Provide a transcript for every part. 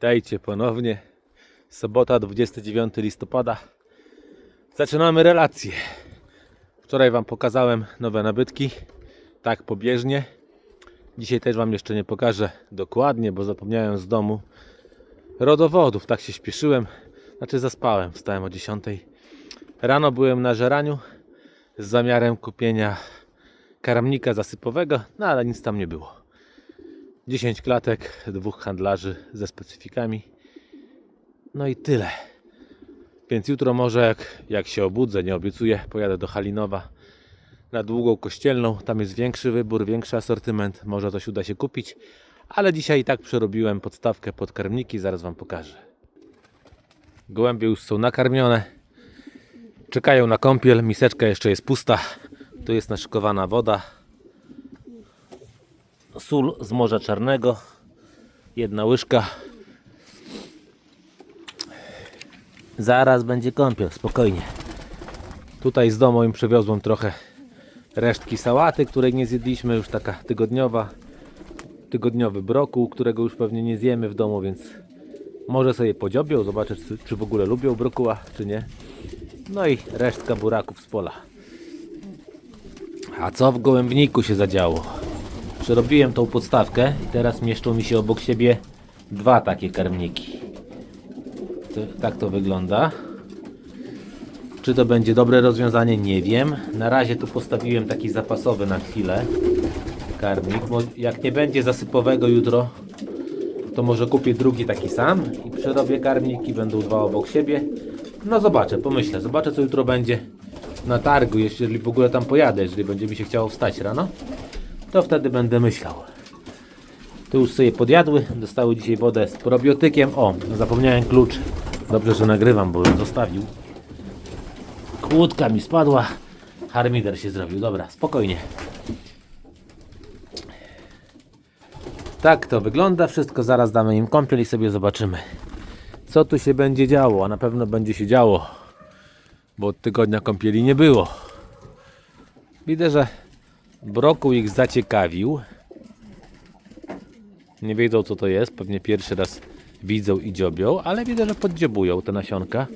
Witajcie ponownie. Sobota 29 listopada. Zaczynamy relację. Wczoraj Wam pokazałem nowe nabytki. Tak pobieżnie. Dzisiaj też Wam jeszcze nie pokażę dokładnie, bo zapomniałem z domu rodowodów. Tak się śpieszyłem. Znaczy zaspałem. Wstałem o 10. Rano byłem na żeraniu z zamiarem kupienia karamnika zasypowego, no ale nic tam nie było. 10 klatek, dwóch handlarzy ze specyfikami. No i tyle. Więc jutro może jak, jak się obudzę, nie obiecuję, pojadę do Halinowa na długą kościelną. Tam jest większy wybór, większy asortyment. Może coś uda się kupić. Ale dzisiaj i tak przerobiłem podstawkę pod karmniki, zaraz Wam pokażę. Gołębie już są nakarmione. Czekają na kąpiel, miseczka jeszcze jest pusta. Tu jest naszykowana woda. Sól z Morza Czarnego. Jedna łyżka. Zaraz będzie kąpiel, spokojnie. Tutaj z domu im przywiozłem trochę resztki sałaty, której nie zjedliśmy, już taka tygodniowa. Tygodniowy brokuł, którego już pewnie nie zjemy w domu, więc może sobie podziobią, zobaczę czy, czy w ogóle lubią brokuła, czy nie. No i resztka buraków z pola. A co w gołębniku się zadziało? Przerobiłem tą podstawkę i teraz mieszczą mi się obok siebie dwa takie karmniki. To, tak to wygląda. Czy to będzie dobre rozwiązanie? Nie wiem. Na razie tu postawiłem taki zapasowy na chwilę karmnik. Jak nie będzie zasypowego jutro, to może kupię drugi taki sam i przerobię karmniki. Będą dwa obok siebie. No zobaczę, pomyślę. Zobaczę co jutro będzie na targu, jeżeli w ogóle tam pojadę, jeżeli będzie mi się chciało wstać rano to wtedy będę myślał. Tu już sobie podjadły, dostały dzisiaj wodę z probiotykiem. O, zapomniałem klucz. Dobrze, że nagrywam, bo ją zostawił. Kłódka mi spadła. Harmider się zrobił. Dobra, spokojnie. Tak to wygląda. Wszystko zaraz damy im kąpiel i sobie zobaczymy. Co tu się będzie działo? A na pewno będzie się działo. Bo od tygodnia kąpieli nie było. Widzę, że Brokuł ich zaciekawił. Nie wiedzą co to jest, pewnie pierwszy raz widzą i dziobią, ale widzę, że poddziobują te nasionka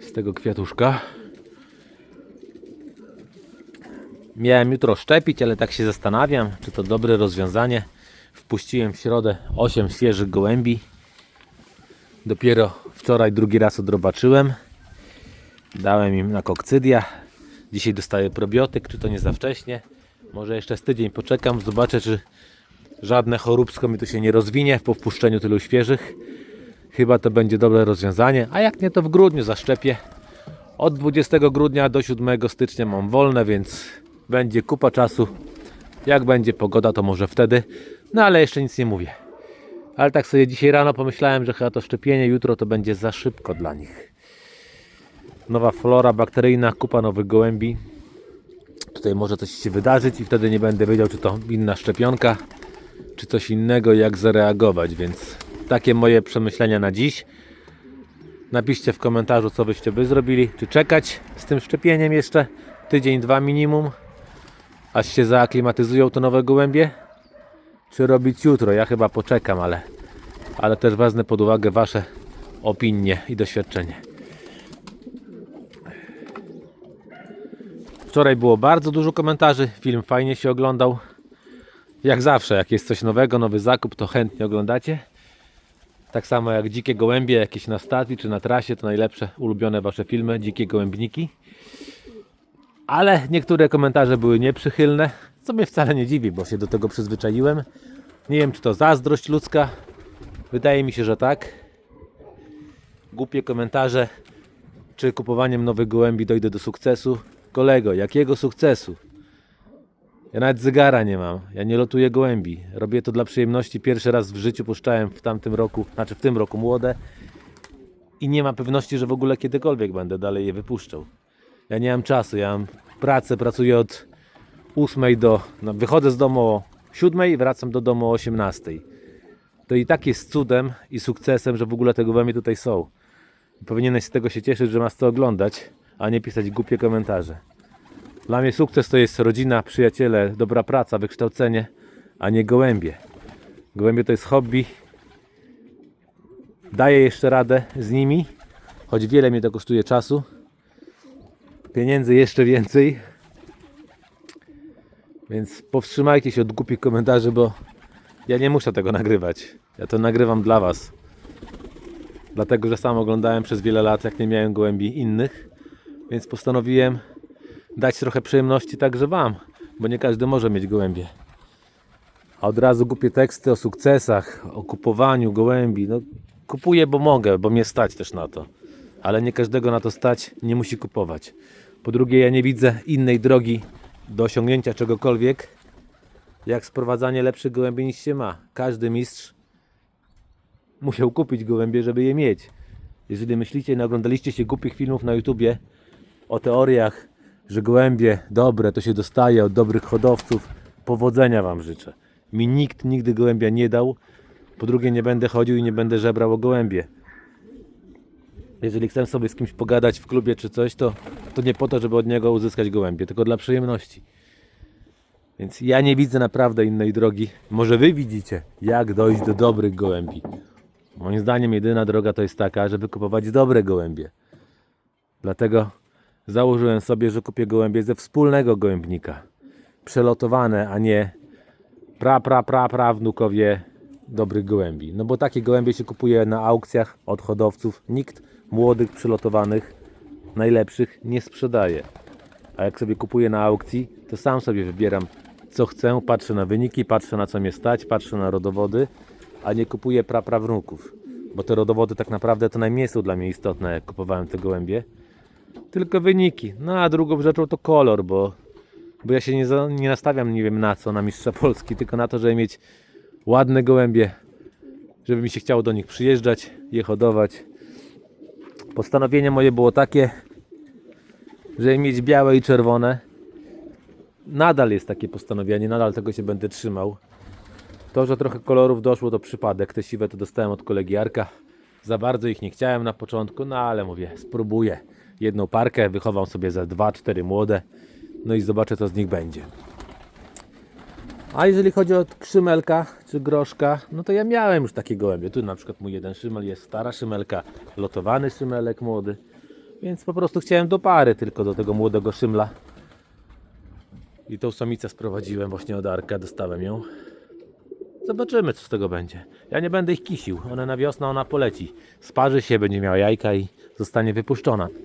z tego kwiatuszka. Miałem jutro szczepić, ale tak się zastanawiam, czy to dobre rozwiązanie. Wpuściłem w środę 8 świeżych gołębi. Dopiero wczoraj drugi raz odrobaczyłem. Dałem im na kokcydia. Dzisiaj dostaję probiotyk, czy to nie za wcześnie. Może jeszcze z tydzień poczekam, zobaczę czy żadne choróbsko mi tu się nie rozwinie po wpuszczeniu tylu świeżych. Chyba to będzie dobre rozwiązanie, a jak nie to w grudniu zaszczepię. Od 20 grudnia do 7 stycznia mam wolne, więc będzie kupa czasu. Jak będzie pogoda, to może wtedy. No ale jeszcze nic nie mówię. Ale tak sobie dzisiaj rano pomyślałem, że chyba to szczepienie jutro to będzie za szybko dla nich nowa flora bakteryjna, kupa nowych gołębi. Tutaj może coś się wydarzyć i wtedy nie będę wiedział, czy to inna szczepionka, czy coś innego, jak zareagować, więc takie moje przemyślenia na dziś. Napiszcie w komentarzu, co byście by zrobili. Czy czekać z tym szczepieniem jeszcze tydzień, dwa minimum, aż się zaaklimatyzują te nowe gołębie? Czy robić jutro? Ja chyba poczekam, ale, ale też wezmę pod uwagę Wasze opinie i doświadczenie. Wczoraj było bardzo dużo komentarzy, film fajnie się oglądał. Jak zawsze, jak jest coś nowego, nowy zakup, to chętnie oglądacie. Tak samo jak Dzikie Gołębie, jakieś na stacji czy na trasie, to najlepsze, ulubione Wasze filmy, Dzikie Gołębniki. Ale niektóre komentarze były nieprzychylne, co mnie wcale nie dziwi, bo się do tego przyzwyczaiłem. Nie wiem, czy to zazdrość ludzka. Wydaje mi się, że tak. Głupie komentarze, czy kupowaniem nowych gołębi dojdę do sukcesu. Kolego, jakiego sukcesu? Ja nawet zegara nie mam. Ja nie lotuję gołębi. Robię to dla przyjemności. Pierwszy raz w życiu puszczałem w tamtym roku, znaczy w tym roku młode. I nie ma pewności, że w ogóle kiedykolwiek będę dalej je wypuszczał. Ja nie mam czasu. Ja mam pracę, pracuję od 8 do. No, wychodzę z domu o 7 i wracam do domu o 18. To i tak jest cudem i sukcesem, że w ogóle te gołębie tutaj są. Powinieneś z tego się cieszyć, że masz to oglądać, a nie pisać głupie komentarze. Dla mnie sukces to jest rodzina, przyjaciele, dobra praca, wykształcenie, a nie gołębie. Gołębie to jest hobby daję jeszcze radę z nimi, choć wiele mnie to kosztuje czasu. Pieniędzy jeszcze więcej. Więc powstrzymajcie się od głupich komentarzy, bo ja nie muszę tego nagrywać. Ja to nagrywam dla Was. Dlatego, że sam oglądałem przez wiele lat, jak nie miałem gołębi innych. Więc postanowiłem dać trochę przyjemności także Wam, bo nie każdy może mieć gołębie. A od razu głupie teksty o sukcesach, o kupowaniu gołębi. No, kupuję, bo mogę, bo mnie stać też na to. Ale nie każdego na to stać, nie musi kupować. Po drugie, ja nie widzę innej drogi do osiągnięcia czegokolwiek, jak sprowadzanie lepszych gołębi niż się ma. Każdy mistrz musiał kupić gołębie, żeby je mieć. Jeżeli myślicie i naglądaliście się głupich filmów na YouTubie o teoriach, że gołębie dobre to się dostaje od dobrych hodowców, powodzenia Wam życzę. Mi nikt nigdy gołębia nie dał. Po drugie, nie będę chodził i nie będę żebrał o gołębie. Jeżeli chcę sobie z kimś pogadać w klubie czy coś, to, to nie po to, żeby od niego uzyskać gołębie, tylko dla przyjemności. Więc ja nie widzę naprawdę innej drogi. Może wy widzicie, jak dojść do dobrych gołębi. Moim zdaniem jedyna droga to jest taka, żeby kupować dobre gołębie. Dlatego założyłem sobie, że kupię gołębie ze wspólnego gołębnika. Przelotowane, a nie pra, pra, pra, pra wnukowie dobrych gołębi. No bo takie gołębie się kupuje na aukcjach od hodowców. Nikt młodych, przylotowanych, najlepszych nie sprzedaje. A jak sobie kupuję na aukcji, to sam sobie wybieram co chcę, patrzę na wyniki, patrzę na co mnie stać, patrzę na rodowody, a nie kupuję praprawnuków. Bo te rodowody tak naprawdę to najmniej są dla mnie istotne, jak kupowałem te gołębie. Tylko wyniki. No a drugą rzeczą to kolor, bo, bo ja się nie, za- nie nastawiam nie wiem na co, na mistrza Polski, tylko na to, żeby mieć ładne gołębie, żeby mi się chciało do nich przyjeżdżać, je hodować. Postanowienie moje było takie, żeby mieć białe i czerwone. Nadal jest takie postanowienie, nadal tego się będę trzymał. To, że trochę kolorów doszło to przypadek. Te siwe to dostałem od kolegi Jarka. Za bardzo ich nie chciałem na początku, no ale mówię, spróbuję. Jedną parkę, wychowam sobie za 2-4 młode. No i zobaczę co z nich będzie. A jeżeli chodzi o krzymelka czy groszka, no to ja miałem już takie gołębie. Tu na przykład mój jeden szymel jest stara szymelka, lotowany szymelek młody. Więc po prostu chciałem do pary tylko do tego młodego szymla. I tą samicę sprowadziłem właśnie od Arka, dostałem ją. Zobaczymy co z tego będzie. Ja nie będę ich kisił. One na wiosnę ona poleci. Sparzy się, będzie miała jajka i zostanie wypuszczona.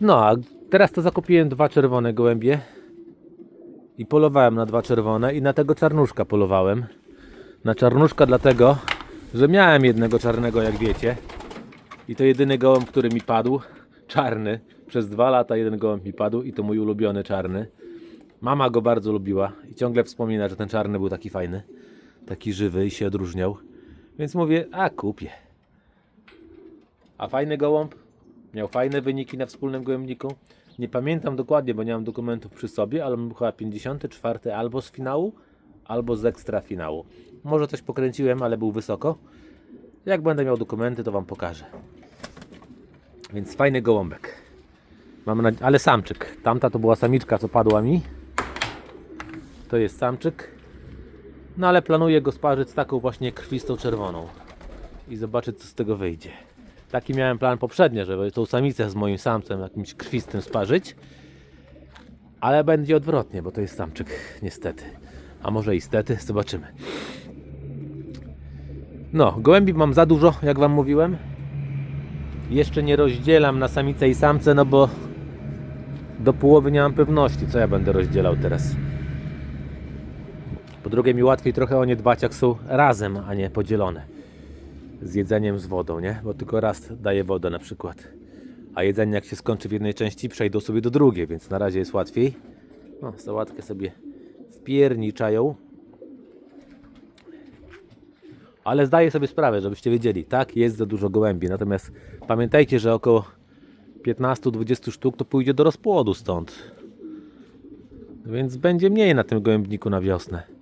No a teraz to zakupiłem dwa czerwone gołębie. I polowałem na dwa czerwone i na tego czarnuszka polowałem. Na czarnuszka dlatego, że miałem jednego czarnego jak wiecie. I to jedyny gołąb, który mi padł. Czarny. Przez dwa lata jeden gołąb mi padł i to mój ulubiony czarny. Mama go bardzo lubiła i ciągle wspomina, że ten czarny był taki fajny, taki żywy i się odróżniał. Więc mówię, a kupię. A fajny gołąb, miał fajne wyniki na wspólnym gołębniku. Nie pamiętam dokładnie, bo nie mam dokumentów przy sobie, ale był chyba 54 albo z finału, albo z ekstra finału. Może coś pokręciłem, ale był wysoko. Jak będę miał dokumenty, to Wam pokażę. Więc fajny gołąbek. Mam ale samczyk. Tamta to była samiczka, co padła mi. To jest samczyk. No ale planuję go sparzyć z taką właśnie krwistą czerwoną. I zobaczyć co z tego wyjdzie. Taki miałem plan poprzednio, żeby tą samicę z moim samcem jakimś krwistym sparzyć. Ale będzie odwrotnie, bo to jest samczyk, niestety. A może i stety, zobaczymy. No, gołębi mam za dużo, jak Wam mówiłem. Jeszcze nie rozdzielam na samicę i samce, no bo do połowy nie mam pewności, co ja będę rozdzielał teraz. Po drugie, mi łatwiej trochę o nie dbać, jak są razem, a nie podzielone. Z jedzeniem, z wodą, nie? Bo tylko raz daję wodę na przykład. A jedzenie, jak się skończy w jednej części, przejdą sobie do drugiej, więc na razie jest łatwiej. No, sałatkę sobie wpierniczają. Ale zdaję sobie sprawę, żebyście wiedzieli, tak, jest za dużo gołębi. Natomiast pamiętajcie, że około 15-20 sztuk to pójdzie do rozpłodu stąd. Więc będzie mniej na tym gołębniku na wiosnę.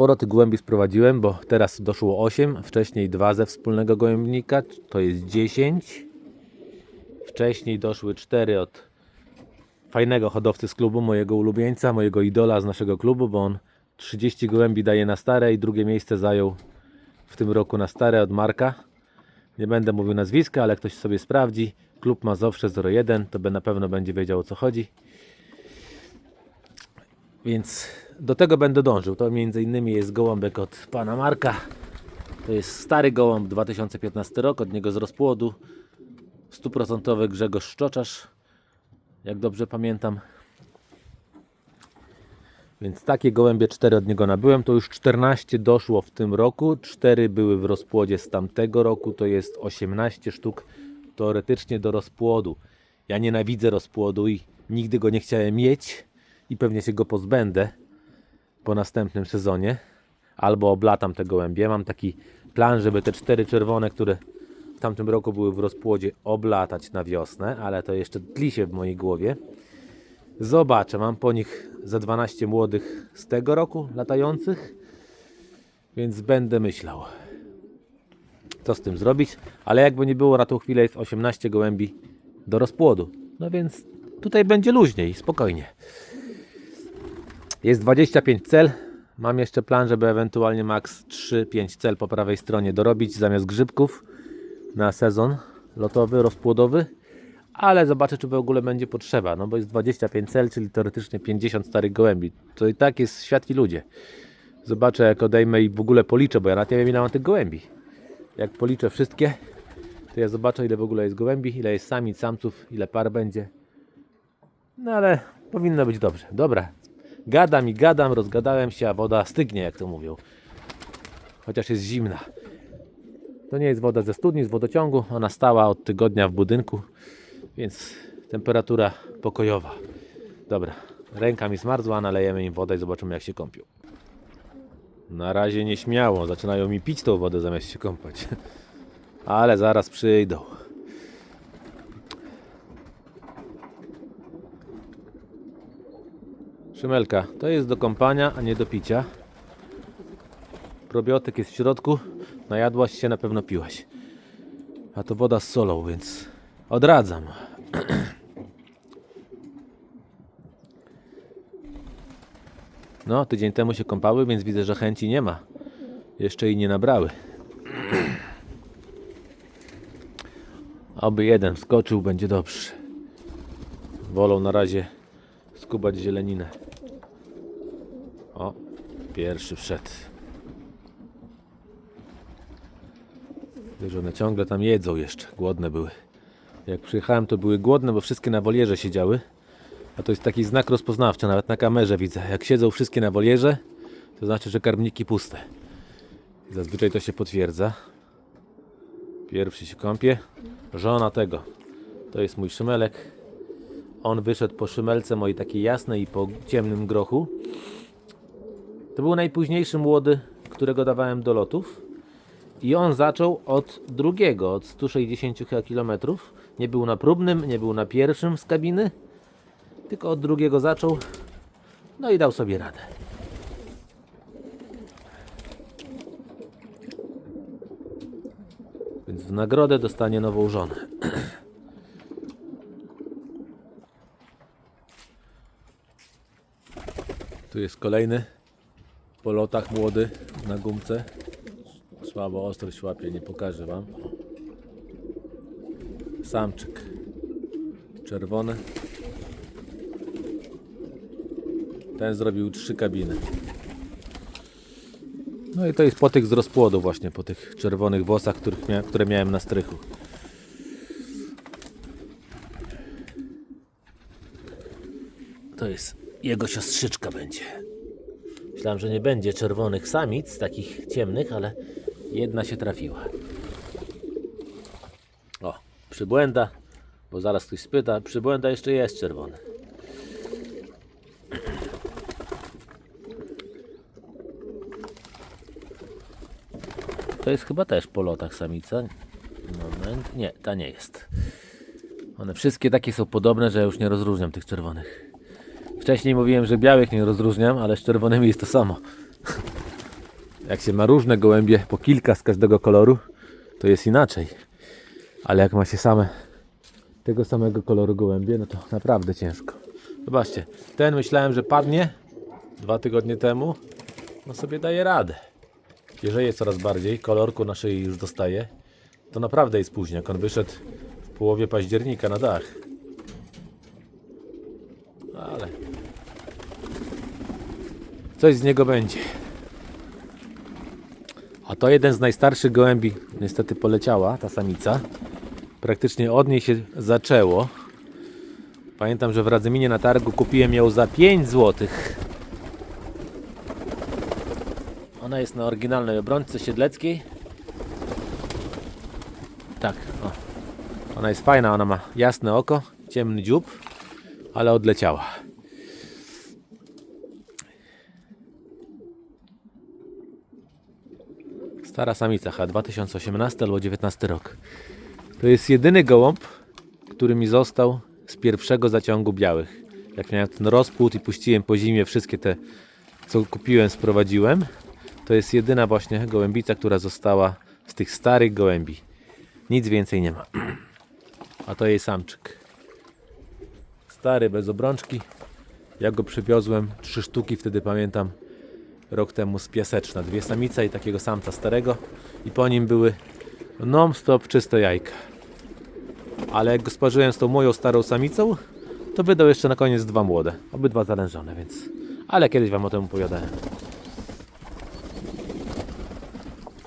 Sporo tych gołębi sprowadziłem, bo teraz doszło 8, wcześniej 2 ze wspólnego gołębnika, to jest 10. Wcześniej doszły 4 od fajnego hodowcy z klubu, mojego ulubieńca, mojego idola z naszego klubu, bo on 30 gołębi daje na stare i drugie miejsce zajął w tym roku na stare od Marka. Nie będę mówił nazwiska, ale ktoś sobie sprawdzi. Klub Mazowsze 01, to by na pewno będzie wiedział o co chodzi. Więc do tego będę dążył. To między innymi jest gołąbek od pana Marka. To jest stary gołąb 2015 rok, od niego z rozpłodu. Stuprocentowy Grzegorz Szczoczarz, jak dobrze pamiętam. Więc takie gołębie 4 od niego nabyłem. To już 14 doszło w tym roku. 4 były w rozpłodzie z tamtego roku. To jest 18 sztuk teoretycznie do rozpłodu. Ja nienawidzę rozpłodu i nigdy go nie chciałem mieć i pewnie się go pozbędę po następnym sezonie. Albo oblatam te gołębie. Mam taki plan, żeby te cztery czerwone, które w tamtym roku były w rozpłodzie, oblatać na wiosnę, ale to jeszcze tli się w mojej głowie. Zobaczę, mam po nich za 12 młodych z tego roku latających, więc będę myślał, co z tym zrobić. Ale jakby nie było, na tą chwilę jest 18 gołębi do rozpłodu. No więc tutaj będzie luźniej, spokojnie. Jest 25 cel. Mam jeszcze plan, żeby ewentualnie max 3-5 cel po prawej stronie dorobić zamiast grzybków na sezon lotowy, rozpłodowy. Ale zobaczę, czy w ogóle będzie potrzeba. No bo jest 25 cel, czyli teoretycznie 50 starych gołębi. To i tak jest światli ludzie. Zobaczę, jak odejmę i w ogóle policzę, bo ja nawet nie wiem, ile mam tych gołębi. Jak policzę wszystkie, to ja zobaczę, ile w ogóle jest gołębi, ile jest samic, samców, ile par będzie. No ale powinno być dobrze. Dobra. Gadam i gadam, rozgadałem się, a woda stygnie, jak to mówią. Chociaż jest zimna. To nie jest woda ze studni, z wodociągu. Ona stała od tygodnia w budynku, więc temperatura pokojowa. Dobra. Ręka mi zmarzła, nalejemy im wodę i zobaczymy, jak się kąpią. Na razie nieśmiało. Zaczynają mi pić tą wodę zamiast się kąpać. Ale zaraz przyjdą. Szymelka, to jest do kąpania, a nie do picia. Probiotyk jest w środku. Najadłaś się, na pewno piłaś. A to woda z solą, więc odradzam. No, tydzień temu się kąpały, więc widzę, że chęci nie ma. Jeszcze jej nie nabrały. Aby jeden wskoczył, będzie dobrze. Wolą na razie skubać zieleninę. O, pierwszy wszedł. Wiesz, one ciągle tam jedzą jeszcze, głodne były. Jak przyjechałem, to były głodne, bo wszystkie na wolierze siedziały. A to jest taki znak rozpoznawczy, nawet na kamerze widzę. Jak siedzą wszystkie na wolierze, to znaczy, że karmniki puste. Zazwyczaj to się potwierdza. Pierwszy się kąpie. Żona tego. To jest mój szymelek. On wyszedł po szymelce mojej takiej jasnej i po ciemnym grochu. To był najpóźniejszy młody, którego dawałem do lotów. I on zaczął od drugiego, od 160 km. Nie był na próbnym, nie był na pierwszym z kabiny, tylko od drugiego zaczął. No i dał sobie radę. Więc w nagrodę dostanie nową żonę. Tu jest kolejny po lotach młody na gumce. Słabo ostrość łapie, nie pokażę wam. Samczyk. Czerwony. Ten zrobił trzy kabiny. No i to jest po tych z rozpłodu właśnie, po tych czerwonych włosach, których mia które miałem na strychu. To jest jego siostrzyczka będzie. Myślałem, że nie będzie czerwonych samic, takich ciemnych, ale jedna się trafiła. O, przybłęda, bo zaraz ktoś spyta, przybłęda jeszcze jest czerwony. To jest chyba też po lotach samica. Moment, nie, ta nie jest. One wszystkie takie są podobne, że już nie rozróżniam tych czerwonych. Wcześniej mówiłem, że białych nie rozróżniam, ale z czerwonymi jest to samo. Jak się ma różne gołębie, po kilka z każdego koloru, to jest inaczej. Ale jak ma się same tego samego koloru gołębie, no to naprawdę ciężko. Zobaczcie, ten myślałem, że padnie dwa tygodnie temu. No sobie daje radę. Jeżeje coraz bardziej, kolorku na szyi już dostaje. To naprawdę jest późniak. On wyszedł w połowie października na dach. Ale coś z niego będzie. A to jeden z najstarszych gołębi. Niestety poleciała ta samica. Praktycznie od niej się zaczęło. Pamiętam, że w Radzyminie na targu kupiłem ją za 5 zł. Ona jest na oryginalnej obrączce siedleckiej. Tak, o. Ona jest fajna, ona ma jasne oko, ciemny dziób, ale odleciała. Stara samica, chyba 2018 albo 19 rok. To jest jedyny gołąb, który mi został z pierwszego zaciągu białych. Jak miałem ten rozpłód i puściłem po zimie wszystkie te, co kupiłem, sprowadziłem, to jest jedyna właśnie gołębica, która została z tych starych gołębi. Nic więcej nie ma. A to jej samczyk. Stary, bez obrączki. Ja go przywiozłem, trzy sztuki wtedy pamiętam, rok temu z Piaseczna. Dwie samice i takiego samca starego. I po nim były non-stop czyste jajka. Ale jak go z tą moją starą samicą, to wydał jeszcze na koniec dwa młode. Obydwa zalężone, więc... Ale kiedyś Wam o tym opowiadałem.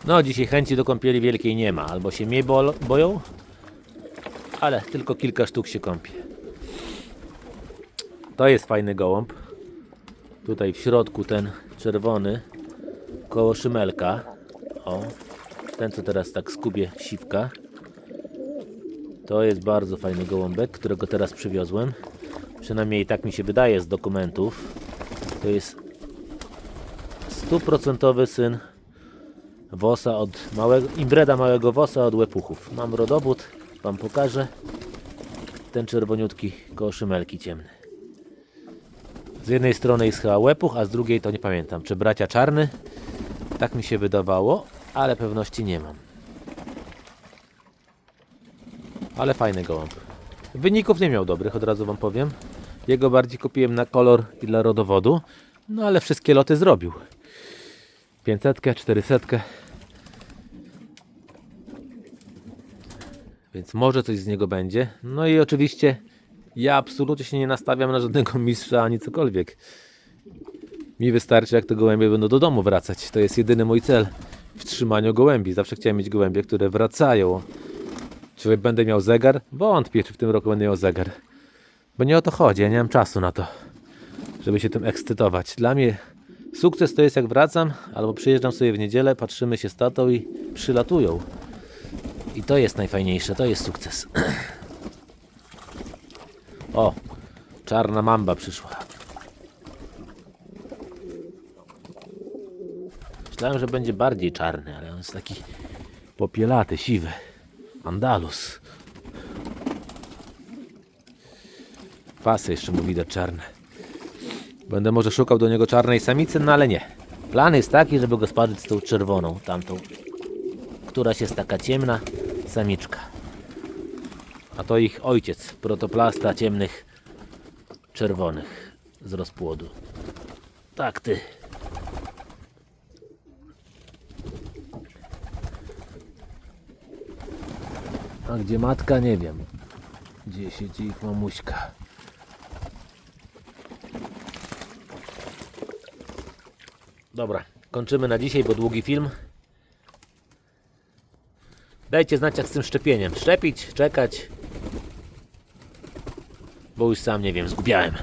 No, dzisiaj chęci do kąpieli wielkiej nie ma. Albo się mniej bol- boją, ale tylko kilka sztuk się kąpie. To jest fajny gołąb. Tutaj w środku ten czerwony koło szymelka. O, ten co teraz tak skubie siwka. To jest bardzo fajny gołąbek, którego teraz przywiozłem. Przynajmniej tak mi się wydaje z dokumentów. To jest stuprocentowy syn wosa od małego, imbreda małego wosa od łepuchów. Mam rodowód, wam pokażę. Ten czerwoniutki koło szymelki ciemny. Z jednej strony jest chyba łepuch, a z drugiej to nie pamiętam. Czy bracia czarny? Tak mi się wydawało, ale pewności nie mam. Ale fajny gołąb. Wyników nie miał dobrych, od razu wam powiem. Jego bardziej kupiłem na kolor i dla rodowodu. No ale wszystkie loty zrobił. 500, 400. Więc może coś z niego będzie. No i oczywiście ja absolutnie się nie nastawiam na żadnego mistrza ani cokolwiek. Mi wystarczy, jak te gołębie będą do domu wracać. To jest jedyny mój cel w trzymaniu gołębi. Zawsze chciałem mieć gołębie, które wracają. Czy będę miał zegar? Wątpię, czy w tym roku będę miał zegar. Bo nie o to chodzi, ja nie mam czasu na to, żeby się tym ekscytować. Dla mnie sukces to jest jak wracam, albo przyjeżdżam sobie w niedzielę, patrzymy się z tatą i przylatują. I to jest najfajniejsze, to jest sukces. O, czarna mamba przyszła. Myślałem, że będzie bardziej czarny, ale on jest taki popielaty, siwy. Andalus. Pasy jeszcze mu widać czarne. Będę może szukał do niego czarnej samicy, no ale nie. Plan jest taki, żeby go sparzyć z tą czerwoną, tamtą, któraś jest taka ciemna, samiczka. A to ich ojciec, protoplasta ciemnych, czerwonych z rozpłodu. Tak ty. A gdzie matka? Nie wiem. Gdzie siedzi ich mamuśka? Dobra, kończymy na dzisiaj, bo długi film. Dajcie znać jak z tym szczepieniem. Szczepić, czekać. Bo już sam nie wiem, zgubiałem.